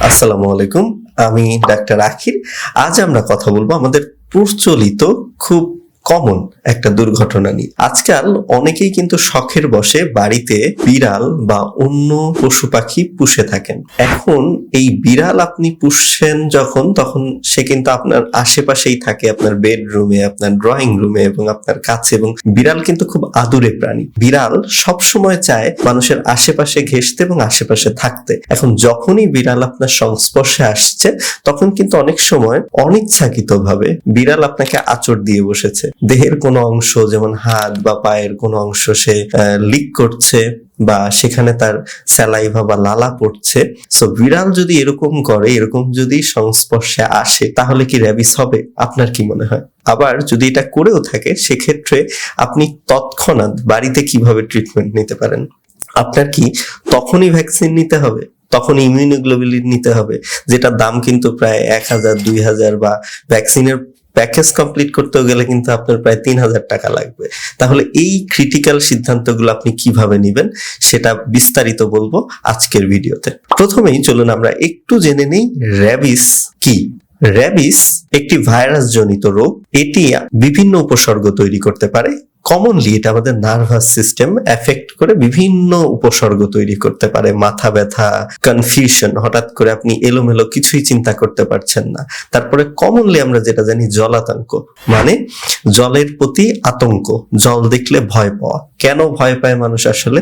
আসসালামু আলাইকুম আমি ডাক্তার আখির। আজ আমরা কথা বলব আমাদের প্রচলিত খুব কমন একটা দুর্ঘটনা নিয়ে। আজকাল অনেকেই কিন্তু শখের বসে বাড়িতে বিড়াল বা অন্য পশু পাখি পুষে থাকেন। এখন এই বিড়াল আপনি পুষছেন যখন, তখন সে কিন্তু আপনার আশেপাশেই থাকে, আপনার বেডরুমে, আপনার ড্রয়িং রুমে এবং আপনার কাছে এবং বিড়াল কিন্তু খুব আদুরে প্রাণী। বিড়াল সব সময় চায় মানুষের আশেপাশে ঘেসতে এবং আশেপাশে থাকতে। এখন যখনই বিড়াল আপনার সংস্পর্শে আসছে, তখন কিন্তু অনেক সময় অনিচ্ছাকৃত ভাবে বিড়াল আপনাকে আচর দিয়ে বসেছে। দেহের কোনো অংশ, যেমন হাত বা পায়ের কোনো অংশ সে লিক করছে বা সেখানে তার স্যালাইভা বা লালা পড়ছে। সো বিড়াল যদি এরকম করে, এরকম যদি সংস্পর্শে আসে, তাহলে কি র্যাবিস হবে? আপনার কি মনে হয়? আবার যদি এটা করেও থাকে, সেক্ষেত্রে আপনি তৎক্ষণাৎ বাড়িতে কীভাবে ট্রিটমেন্ট নিতে পারেন? আপনার কি তখনই ভ্যাকসিন নিতে হবে? তখন ইমিউনোগ্লোবুলিন নিতে হবে, যেটার দাম কিন্তু প্রায় এক হাজার, দুই হাজার বা ভ্যাকসিনের প্যাকেজ কমপ্লিট করতে গেলে কিন্তু আপনার প্রায় তিন হাজার টাকা লাগবে। তাহলে এই ক্রিটিক্যাল সিদ্ধান্তগুলো আপনি কীভাবে নেবেন সেটা বিস্তারিত বলব আজকের ভিডিওতে। প্রথমেই চলুন আমরা একটু জেনে নেই র্যাবিস কি। র্যাবিস একটি ভাইরাস জনিত রোগ, এটি বিভিন্ন উপসর্গ তৈরি করতে পারে কমনলি এটা আমাদের নার্ভাস সিস্টেম এফেক্ট করে বিভিন্ন উপসর্গ তৈরি করতে পারে, মাথা ব্যথা কনফিউশন হঠাৎ করে আপনি এলোমেলো কিছুই চিন্তা করতে পারছেন না। তারপরে কমনলি আমরা যেটা জানি জলাতঙ্ক মানে জলের প্রতি আতঙ্ক, জল দেখলে ভয় পাওয়া। কেন ভয় পায় মানুষ আসলে?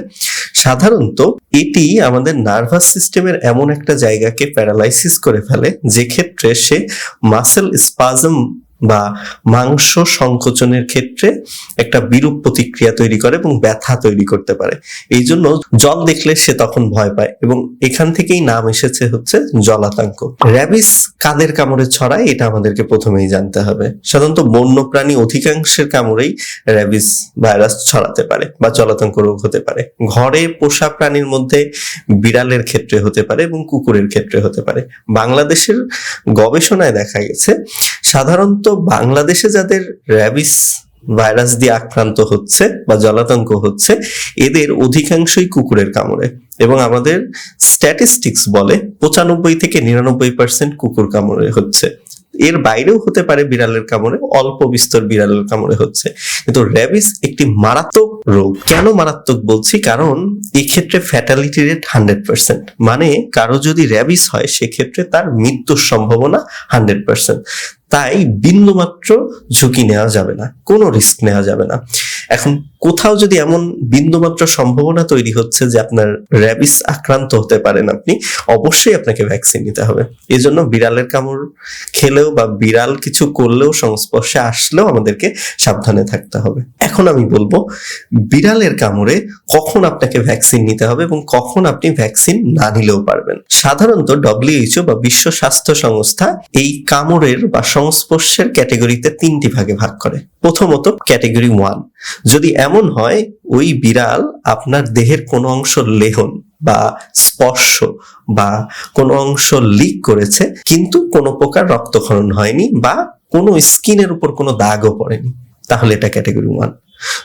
সাধারণত এটি আমাদের নার্ভাস সিস্টেমের এমন একটা জায়গাকে প্যারালাইসিস করে ফেলে যে ক্ষেত্রে সে মাসেল স্পাজম বা মাংস সংকোচনের ক্ষেত্রে একটা বিরূপ প্রতিক্রিয়া তৈরি করে এবং ব্যথা তৈরি করতে পারে। এই জন্য জল দেখলে সে তখন ভয় পায় এবং এখান থেকেই নাম এসেছে হচ্ছে জলাতঙ্ক। র্যাবিস কাদের কামড়ে ছড়ায় এটা আমাদেরকে প্রথমেই জানতে হবে। সাধারণত বন্যপ্রাণী অধিকাংশের কামড়েই র্যাবিস ভাইরাস ছড়াতে পারে বা জলাতঙ্ক রোগ হতে পারে। ঘরে পোষা প্রাণীর মধ্যে বিড়ালের ক্ষেত্রে হতে পারে এবং কুকুরের ক্ষেত্রে হতে পারে। বাংলাদেশের গবেষণায় দেখা গেছে, সাধারণত বাংলাদেশে যাদের র্যাবিস ভাইরাস দিয়ে আক্রান্ত হচ্ছে বা জলাতঙ্ক হচ্ছে, এদের অধিকাংশই কুকুরের কামড়ে। এবং আমাদের স্ট্যাটিস্টিক্স বলে পঁচানব্বই থেকে নিরানব্বই পার্সেন্ট কুকুর কামড়ে হচ্ছে। এর বাইরেও হতে পারে বিড়ালের কামড়ে, অল্প বিস্তর বিড়ালের কামড়ে হচ্ছে। কিন্তু র্যাবিস একটি মারাত্মক রোগ। কেন মারাত্মক বলছি? কারণ এক্ষেত্রে ফ্যাটালিটি রেট হান্ড্রেড পার্সেন্ট মানে কারও যদি র্যাবিস হয়, সেক্ষেত্রে তার মৃত্যুর সম্ভাবনা হান্ড্রেড পার্সেন্ট তাই বিন্দুমাত্র ঝুঁকি নেওয়া যাবে না, কোনো রিস্ক নেওয়া যাবে না। এখন কোথাও যদি এমন বিন্দুমাত্র সম্ভাবনা তৈরি হচ্ছে যে আপনার র্যাবিস আক্রান্ত হতে পারেন আপনি, অবশ্যই আপনাকে ভ্যাকসিন নিতে হবে। এজন্য বিড়ালের কামড় খেলেও বা বিড়াল কিছু করলেও সংস্পর্শে আসলেও আমাদেরকে সাবধানে থাকতে হবে। এখন আমি বলব, বিড়ালের কামড়ে কখন আপনাকে ভ্যাকসিন নিতে হবে এবং কখন আপনি ভ্যাকসিন না নিলেও পারবেন। সাধারণত ডব্লিউএইচও বা বিশ্ব স্বাস্থ্য সংস্থা এই কামড়ের বা সংস্পর্শের ক্যাটেগরিতে তিনটি ভাগে ভাগ করে। প্রথমত ক্যাটেগরি ওয়ান যদি এমন হয়, ওই বিড়াল আপনার দেহের কোনো অংশ লেহন বা স্পর্শ বা কোনো অংশ লিক করেছে, কিন্তু কোনো প্রকার রক্তক্ষরণ হয়নি বা কোনো স্কিনের উপর কোনো দাগও পড়েনি, তাহলে এটা ক্যাটাগরি ওয়ান।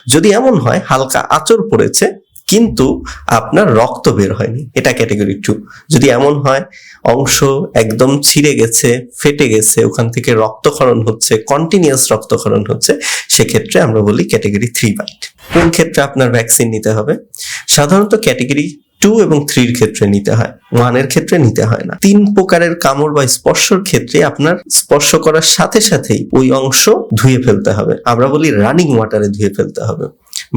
যদি এমন হয়, হালকা আচর পড়েছে কিন্তু আপনার রক্ত বের হয়নি। এটা ক্যাটেগরি টু যদি এমন হয়, অংশ একদম ছিঁড়ে গেছে, ফেটে গেছে, ওখান থেকে রক্তক্ষরণ হচ্ছে কন্টিনিউয়াস রক্তক্ষরণ হচ্ছে, সেক্ষেত্রে আমরা বলি ক্যাটেগরি থ্রি বাইট কোন ক্ষেত্রে আপনার ভ্যাকসিন নিতে হবে? সাধারণত ক্যাটেগরি টু এবং থ্রির ক্ষেত্রে নিতে হয়। ওয়ানের ক্ষেত্রে নিতে হয় না। তিন প্রকারের কামড় বা স্পর্শর ক্ষেত্রে আপনার স্পর্শ করার সাথে সাথেই ওই অংশ ধুয়ে ফেলতে হবে। আমরা বলি রানিং ওয়াটারে ধুয়ে ফেলতে হবে।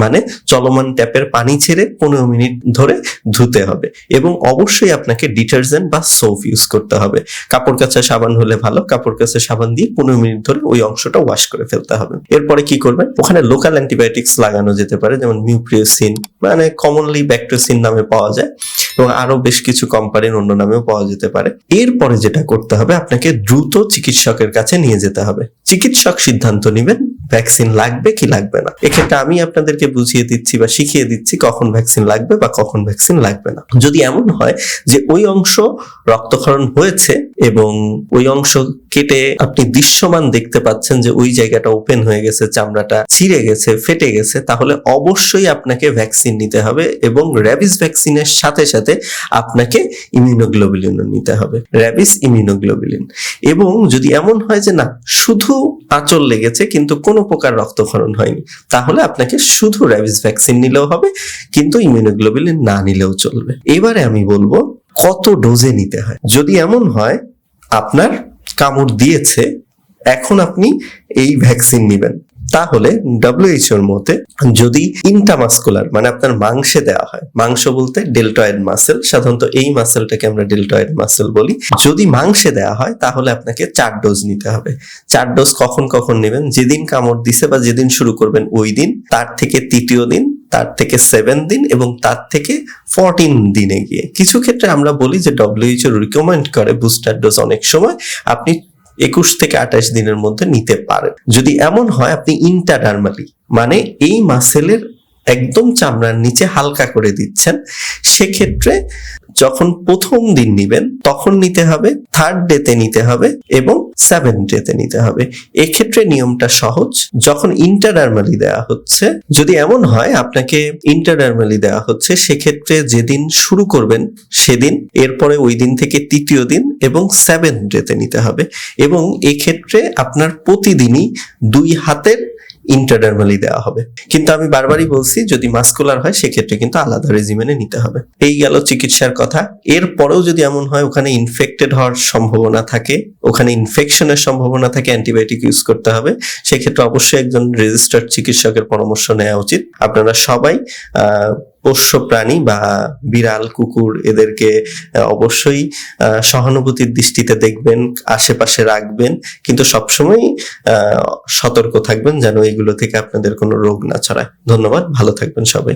মানে চলমান ট্যাপের পানি ছেড়ে পনেরো মিনিট ধরে ধুতে হবে এবং অবশ্যই আপনাকে ডিটারজেন্ট বা সোপ ইউজ করতে হবে। কাপড় কাচা সাবান হলে ভালো, কাপড় কাচা সাবান দিয়ে পনেরো মিনিট ধরে ওই অংশটা ওয়াশ করে ফেলতে হবে। এরপরে কি করবেন? ওখানে লোকাল অ্যান্টিবায়োটিক্স লাগানো যেতে পারে, যেমন মিউপ্রিওসিন মানে কমনলি ব্যাক্টোসিন নামে পাওয়া যায় এবং আরও বেশ কিছু কোম্পানির অন্য নামেও পাওয়া যেতে পারে। এরপরে যেটা করতে হবে, আপনাকে দ্রুত চিকিৎসকের কাছে নিয়ে যেতে হবে। চিকিৎসক সিদ্ধান্ত নেবেন ভ্যাকসিন লাগবে কি লাগবে না? এক্ষেত্রে আমি আপনাদেরকে বুঝিয়ে দিচ্ছি বা শিখিয়ে দিচ্ছি কখন ভ্যাকসিন লাগবে বা কখন ভ্যাকসিন লাগবে না। যদি এমন হয় যে ওই অংশ রক্তক্ষরণ হয়েছে এবং ওই অংশ কেটে আপনি দৃশ্যমান দেখতে পাচ্ছেন যে ওই জায়গাটা ওপেন হয়ে গেছে, চামড়াটা ছিঁড়ে গেছে, ফেটে গেছে, তাহলে অবশ্যই আপনাকে ভ্যাকসিন নিতে হবে এবং র্যাবিস ভ্যাকসিনের সাথে সাথে আপনাকে ইমিউনোগ্লোবুলিনও নিতে হবে র্যাবিস ইমিউনোগ্লোবুলিন এবং যদি এমন হয় যে না, শুধু আঁচল লেগেছে কিন্তু কোনো প্রকার রক্তক্ষরণ হয়নি। তাহলে আপনাকে শুধু র্যাবিস ভ্যাকসিন নিলেও হবে, কিন্তু ইমিউনোগ্লোবিলিন না নিলেও চলবে। এবারে আমি বলব কত ডোজে নিতে হয়। যদি এমন হয়, আপনার কামড় দিয়েছে, এখন আপনি এই ভ্যাকসিন নেবেন। তাহলে ডব্লিউএইচওর মতে যদি ইন্টামাস্কুলার মানে আপনার মাংসে দেওয়া হয়, মাংস বলতে ডেল্টয়েড মাসেল সাধারণত এই মাসেলটাকে আমরা ডেল্টয়েড মাসেল বলি, যদি মাংসে দেওয়া হয়, তাহলে আপনাকে চার ডোজ নিতে হবে। চার ডোজ কখন কখন নেবেন? যেদিন কামড় দিছে বা যেদিন শুরু করবেন ওই দিন, তার থেকে তৃতীয় দিন, তার থেকে সেভেন দিন এবং তার থেকে ফোরটিন দিনে গিয়ে। কিছু ক্ষেত্রে আমরা বলি যে ডব্লিউএইচও রিকমেন্ড করে বুস্টার ডোজ অনেক সময়। আপনি একুশ থেকে আঠাশ দিনের মধ্যে নিতে পারেন। যদি এমন হয়, আপনি ইন্টাডার্মালি মানে এই মাসেলের একদম চামড়ার নিচে হালকা করে দিচ্ছেন, সেক্ষেত্রে যখন প্রথম দিন নিবেন, তখন নিতে হবে থার্ড ডেতে নিতে হবে এবং সেভেন ডেতে নিতে হবে। এক্ষেত্রে নিয়মটা সহজ। যখন ইন্টারডার্মালি দেওয়া হচ্ছে, যদি এমন হয়, আপনাকে ইন্টারডার্মালি দেওয়া হচ্ছে, সেক্ষেত্রে যেদিন শুরু করবেন, সেদিন, এরপরে ওই দিন থেকে তৃতীয় দিন এবং সেভেন ডেতে নিতে হবে। এবং এক্ষেত্রে আপনার প্রতিদিনই দুই হাতের ইন্টারডার্মালি দেওয়া হবে। কিন্তু আমি বারবারই বলছি, যদি মাস্কুলার হয়, সেক্ষেত্রে কিন্তু আলাদা রেজিমেনে নিতে হবে। এই গেল চিকিৎসার কথা। এর পরেও যদি এমন হয়, ওখানে ইনফেক্টেড হওয়ার সম্ভাবনা থাকে, ওখানে ইনফেকশনের সম্ভাবনা থাকে অ্যান্টিবায়োটিক ইউজ করতে হবে, সেক্ষেত্রে অবশ্যই একজন রেজিস্টার্ড চিকিৎসকের পরামর্শ নেওয়া উচিত। আপনারা সবাই পোষ্য প্রাণী বা বিড়াল, কুকুর এদেরকে অবশ্যই সহানুভূতির দৃষ্টিতে দেখবেন, আশেপাশে রাখবেন, কিন্তু সবসময় সতর্ক থাকবেন যেন এগুলো থেকে আপনাদের কোনো রোগ না ছড়ায়। ধন্যবাদ, ভালো থাকবেন সবাই।